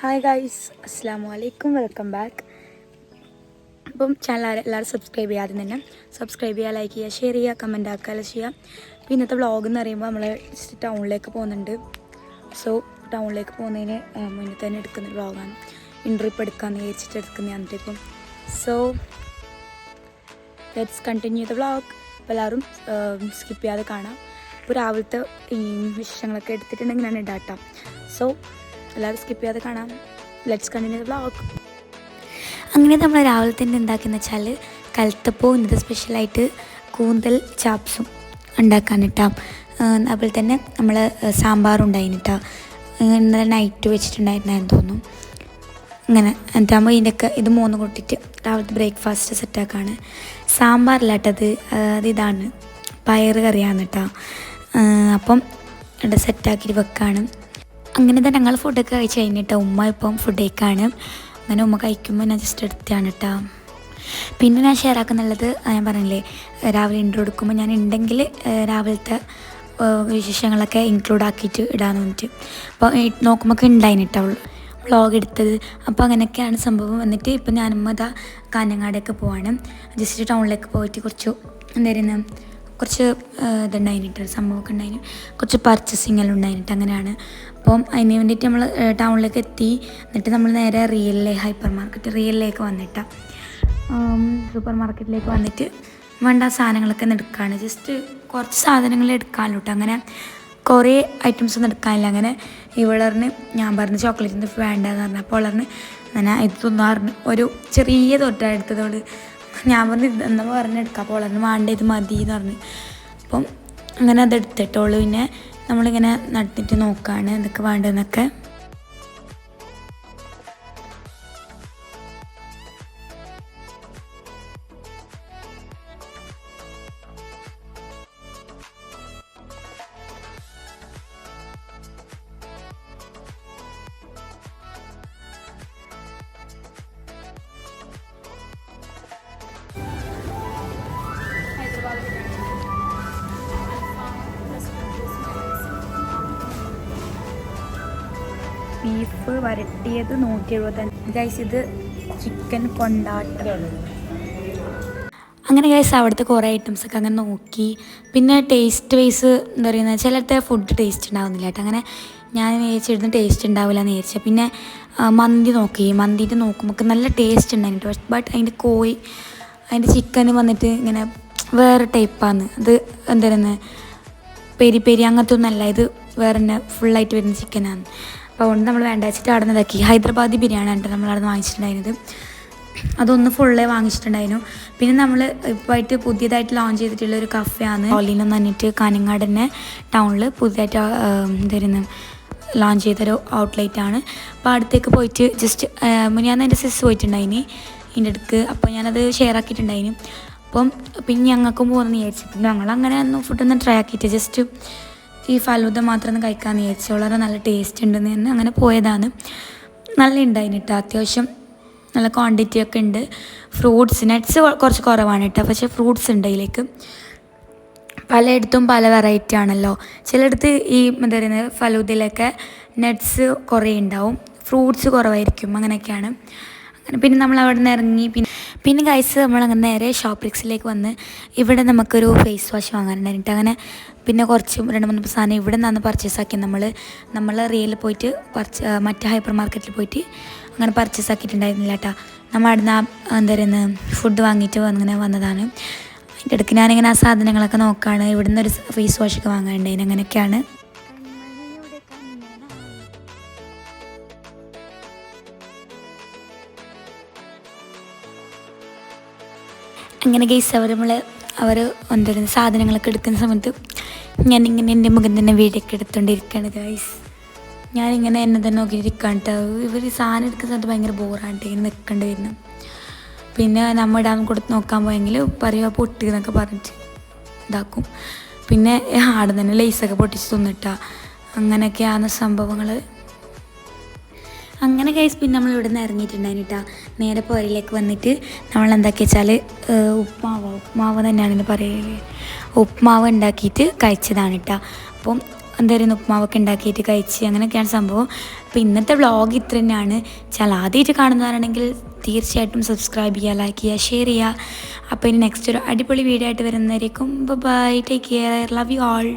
Hi guys അസ്സാം വലൈക്കും welcome back അപ്പം ചാനൽ എല്ലാവരും സബ്സ്ക്രൈബ് ചെയ്യാതെ തന്നെ. സബ്സ്ക്രൈബ് ചെയ്യുക ലൈക്ക് ചെയ്യുക ഷെയർ ചെയ്യുക കമന്റ് ആക്കുക എല്ലാം ചെയ്യുക. അപ്പോൾ ഇന്നത്തെ വ്ളോഗ് എന്ന് പറയുമ്പോൾ നമ്മൾ ടൗണിലേക്ക് പോകുന്നുണ്ട്. സോ ടൗണിലേക്ക് പോകുന്നതിന് മുന്നേ തന്നെ എടുക്കുന്ന വ്ളോഗാണ് ഇന്റർവ്യൂ ഇപ്പോൾ എടുക്കാമെന്ന് വിചാരിച്ചിട്ട് എടുക്കുന്നതാണ് ഇപ്പം. So let's continue the vlog അപ്പോൾ എല്ലാവരും സ്കിപ്പ് ചെയ്യാതെ കാണാം. അപ്പോൾ രാവിലത്തെ വിശേഷങ്ങളൊക്കെ എടുത്തിട്ടുണ്ടെങ്കിൽ ഞാൻ ഇടാട്ടാം സോ എല്ലാവരും സ്കിപ്പ് ചെയ്യാതെ കാണാം. ലെറ്റ്സ് കണ്ടിന്യൂ ബ്ലോഗ് അങ്ങനെ നമ്മൾ രാവിലെ തന്നെ ഉണ്ടാക്കുന്ന വെച്ചാൽ കലത്തപ്പോ ഇന്നത്തെ സ്പെഷ്യലായിട്ട് കൂന്തൽ ചാപ്സും ഉണ്ടാക്കാനിട്ടാം. അതുപോലെ തന്നെ നമ്മൾ സാമ്പാറുണ്ടായിട്ടാ ഇന്നലെ നൈറ്റ് വെച്ചിട്ടുണ്ടായിരുന്നെന്ന് തോന്നുന്നു. അങ്ങനെ എന്നിട്ടാകുമ്പോൾ ഇതിന്റെയൊക്കെ ഇത് മൂന്ന് കൂട്ടിയിട്ട് രാവിലത്തെ ബ്രേക്ക്ഫാസ്റ്റ് സെറ്റാക്കാണ് സാമ്പാറിലാട്ടത് അത് ഇതാണ്. പയറ് കറിയാണ് കേട്ടോ അപ്പം ഇവിടെ സെറ്റാക്കിയിട്ട് വെക്കാണ്. അങ്ങനെ തന്നെ ഞങ്ങൾ ഫുഡൊക്കെ കഴിച്ച് കഴിഞ്ഞിട്ട് ഉമ്മ ഇപ്പം ഫുഡ് കഴിക്കാണ്. അങ്ങനെ ഉമ്മ കഴിക്കുമ്പോൾ ഞാൻ ജസ്റ്റ് എടുത്താണ് കേട്ടോ പിന്നെ ഞാൻ ഷെയർ ആക്കുന്നുള്ളത് ഞാൻ പറഞ്ഞില്ലേ രാവിലെ ഇൻട്രോ എടുക്കുമ്പോൾ ഞാൻ ഉണ്ടെങ്കിൽ രാവിലത്തെ വിശേഷങ്ങളൊക്കെ ഇൻക്ലൂഡ് ആക്കിയിട്ട് ഇടാന്ന് പറഞ്ഞിട്ട്. അപ്പോൾ നോക്കുമ്പോൾ കേട്ടോ വ്ളോഗ് എടുത്തത്. അപ്പോൾ അങ്ങനെയൊക്കെയാണ് സംഭവം വന്നിട്ട് ഇപ്പം ഞാനും അതാ കാഞ്ഞങ്ങാടൊക്കെ പോവാണ്. ജസ്റ്റ് ടൗണിലേക്ക് പോയിട്ട് കുറച്ച് എന്തായിരുന്നു കുറച്ച് ഏഹ്, ഇതുണ്ടായിട്ട് സംഭവമൊക്കെ ഉണ്ടായിന്. കുറച്ച് പർച്ചേസിങ് എല്ലാം അങ്ങനെയാണ്. അപ്പം അതിന് വേണ്ടിയിട്ട് നമ്മൾ ടൗണിലേക്ക് എത്തി. എന്നിട്ട് നമ്മൾ നേരെ റിയലിലെ ഹൈപ്പർ മാർക്കറ്റ് റിയലിലേക്ക് വന്നിട്ട. സൂപ്പർ മാർക്കറ്റിലേക്ക് വന്നിട്ട് വേണ്ട സാധനങ്ങളൊക്കെ എടുക്കുകയാണ് ജസ്റ്റ് കുറച്ച് സാധനങ്ങൾ എടുക്കാമല്ലോ കേട്ടോ അങ്ങനെ കുറേ ഐറ്റംസ് ഒന്നും എടുക്കാനില്ല. അങ്ങനെ ഇവളറിന് ഞാൻ പറഞ്ഞു ചോക്ലേറ്റ് വേണ്ടെന്ന് പറഞ്ഞു അപ്പോൾ വളറിന് അങ്ങനെ ഇത് തിന്നാറിന് ഒരു ചെറിയ തൊട്ടാണ് എടുത്തതോട്. ഞാൻ പറഞ്ഞു ഇത് എന്നാ പറഞ്ഞെടുക്കാം? അപ്പോൾ വളറിന് വേണ്ട ഇത് മതി എന്ന് പറഞ്ഞു. അപ്പം അങ്ങനെ അത് എടുത്തിട്ടോളൂ പിന്നെ നമ്മളിങ്ങനെ നട്ടിട്ട് നോക്കുകയാണ് എന്തൊക്കെ വേണ്ടതെന്നൊക്കെ. ബീഫ് വരട്ടിയത് നൂറ്റി എഴുപത്തഞ്ച് ഗൈസ് ഇത് ചിക്കൻ കൊണ്ടാട്ടം. അങ്ങനെ ഗൈസ് അവിടുത്തെ കുറേ ഐറ്റംസ് ഒക്കെ അങ്ങനെ നോക്കി. പിന്നെ ടേസ്റ്റ് വൈസ് എന്താ പറയുന്നത് ചിലത്തെ ഫുഡ് ടേസ്റ്റ് ഉണ്ടാവുന്നില്ല കേട്ടോ. അങ്ങനെ ഞാൻ വിചാരിച്ചിരുന്നു ടേസ്റ്റ് ഉണ്ടാവില്ല എന്ന് വിചാരിച്ചാൽ പിന്നെ മന്തി നോക്കി. മന്തിന്റെ നോക്കുമ്പോൾ നല്ല ടേസ്റ്റ് ഉണ്ടായിരുന്നു ബട്ട് അതിന്റെ കോഴി അതിന്റെ ചിക്കൻ വന്നിട്ട് ഇങ്ങനെ വേറെ ടൈപ്പാണ് അത് എന്താ പറയുന്നത് പെരി പെരി അങ്ങനത്തെ ഒന്നല്ല ഇത് വേറെ തന്നെ ഫുള്ളായിട്ട് വരുന്ന ചിക്കനാണ് അതുകൊണ്ട് നമ്മൾ വേണ്ട വെച്ചിട്ട് അവിടെ നിന്ന് ഇതാക്കി ഹൈദരാബാദി ബിരിയാണി ആണ് നമ്മൾ അവിടെ വാങ്ങിച്ചിട്ടുണ്ടായിരുന്നത്. അതൊന്ന് ഫുള്ളേ വാങ്ങിച്ചിട്ടുണ്ടായിരുന്നു. പിന്നെ നമ്മൾ ഇപ്പോൾ ആയിട്ട് പുതിയതായിട്ട് ലോഞ്ച് ചെയ്തിട്ടുള്ള ഒരു കഫയാണ് ഓലിനം പറഞ്ഞിട്ട് കാനങ്ങാട് തന്നെ ടൗണിൽ പുതിയതായിട്ട് എന്തായിരുന്നു ലോഞ്ച് ചെയ്തൊരു ഔട്ട്ലെറ്റ് ആണ്. അപ്പോൾ അടുത്തേക്ക് പോയിട്ട് ജസ്റ്റ് ഞാൻ എന്റെ സിസ് പോയിട്ടുണ്ടായിനി. ഇതിന്റെ അടുക്ക്. അപ്പോൾ ഞാനത് ഷെയർ ആക്കിയിട്ടുണ്ടായിന്. അപ്പം പിന്നെ ഞങ്ങൾക്കും പോകുന്നു വിചാരിച്ചിട്ട് ഞങ്ങൾ അങ്ങനെ ഒന്നും ഫുഡൊന്നും ട്രൈ ആക്കിയിട്ട് ജസ്റ്റ് ഈ ഫലൂദ മാത്രം ഒന്ന് കഴിക്കാമെന്ന് വിചാരിച്ചു. വളരെ നല്ല ടേസ്റ്റ് ഉണ്ടെന്ന് തന്നെ അങ്ങനെ പോയതാണ്. നല്ല ഉണ്ടായിന് കേട്ടോ അത്യാവശ്യം നല്ല ക്വാണ്ടിറ്റി ഒക്കെ ഉണ്ട്. ഫ്രൂട്ട്സ് നട്ട്സ് കുറച്ച് കുറവാണ് കേട്ടോ പക്ഷേ ഫ്രൂട്ട്സ് ഉണ്ട് അതിലേക്ക്. പലയിടത്തും പല വെറൈറ്റി ആണല്ലോ. ചിലയിടത്ത് ഈ എന്താ പറയുന്നത് ഫലൂദയിലൊക്കെ നട്ട്സ് കുറേ ഉണ്ടാവും. ഫ്രൂട്ട്സ് കുറവായിരിക്കും അങ്ങനെയൊക്കെയാണ്. അങ്ങനെ പിന്നെ നമ്മൾ അവിടെ നിന്ന് ഇറങ്ങി പിന്നെ പിന്നെ ഗൈസ് നമ്മൾ അങ്ങനെ നേരെ ഷോപ്രിക്സിലേക്ക് വന്ന് ഇവിടെ നമുക്കൊരു ഫേസ് വാഷ് വാങ്ങാനുണ്ടായിട്ട് അങ്ങനെ പിന്നെ കുറച്ച് രണ്ട് മൂന്ന് സാധനം ഇവിടെ നിന്നാണ് പർച്ചേസ് ആക്കി നമ്മൾ നമ്മൾ റിയലിൽ പോയിട്ട് പർച്ച മറ്റേ ഹൈപ്പർ മാർക്കറ്റിൽ പോയിട്ട് അങ്ങനെ പർച്ചേസ് ആക്കിയിട്ടുണ്ടായിരുന്നില്ല കേട്ടോ നമ്മൾ അവിടെ നിന്ന് എന്താ പറയുന്നത് ഫുഡ് വാങ്ങിയിട്ട് അങ്ങനെ വന്നതാണ്. അതിന്റെ ഇടയ്ക്ക് ഞാനിങ്ങനെ ആ സാധനങ്ങളൊക്കെ നോക്കുകയാണ് ഇവിടുന്ന് ഒരു ഫേസ് വാഷ് ഒക്കെ വാങ്ങാനുണ്ടായിരുന്നു. അങ്ങനെയൊക്കെയാണ്. അങ്ങനെ ഗൈസ് അവർ നമ്മൾ അവർ എന്താ സാധനങ്ങളൊക്കെ എടുക്കുന്ന സമയത്ത് ഞാനിങ്ങനെ എന്റെ മുഖം തന്നെ വീടൊക്കെ എടുത്തുകൊണ്ടിരിക്കുകയാണ് ഗൈസ് ഞാനിങ്ങനെ എന്നെ തന്നെ നോക്കിയിരിക്കാൻ കേട്ടോ ഇവർ സാധനം എടുക്കുന്ന സമയത്ത് ഭയങ്കര ബോറായിട്ട് ഇങ്ങനെ നിൽക്കേണ്ടി വരുന്നു. പിന്നെ നമ്മൾ ഇടാൻ കൊടുത്ത് നോക്കാൻ പോയെങ്കിൽ പറയുക പൊട്ടി എന്നൊക്കെ പറഞ്ഞിട്ട് ഇതാക്കും. പിന്നെ ആടെ തന്നെ ലേസൊക്കെ പൊട്ടിച്ച് തിന്നിട്ടാ. അങ്ങനെയൊക്കെയാണ് സംഭവങ്ങൾ അങ്ങനെ കഴിച്ച് പിന്നെ നമ്മൾ ഇവിടെ നിന്ന് ഇറങ്ങിയിട്ടുണ്ടായിട്ടാ നേരെ പുരയിലേക്ക് വന്നിട്ട് നമ്മൾ എന്താക്കി വെച്ചാൽ ഉപ്മാവ്? ഉപ്മാവ് തന്നെയാണെന്ന് പറയുക ഉപ്മാവ് ഉണ്ടാക്കിയിട്ട് കഴിച്ചതാണ് കേട്ടോ അപ്പം എന്തായിരുന്നു ഉപ്മാവൊക്കെ ഉണ്ടാക്കിയിട്ട് കഴിച്ച് അങ്ങനെയൊക്കെയാണ് സംഭവം. അപ്പോൾ ഇന്നത്തെ വ്ളോഗ് ഇത്ര തന്നെയാണ്. ചില ആദ്യമായിട്ട് കാണുന്നവരാണെങ്കിൽ തീർച്ചയായിട്ടും സബ്സ്ക്രൈബ് ചെയ്യുക ലൈക്ക് ചെയ്യുക ഷെയർ ചെയ്യുക. അപ്പോൾ ഇനി നെക്സ്റ്റ് ഒരു അടിപൊളി വീഡിയോ ആയിട്ട് വരുന്നതായിരിക്കും bye take care love you all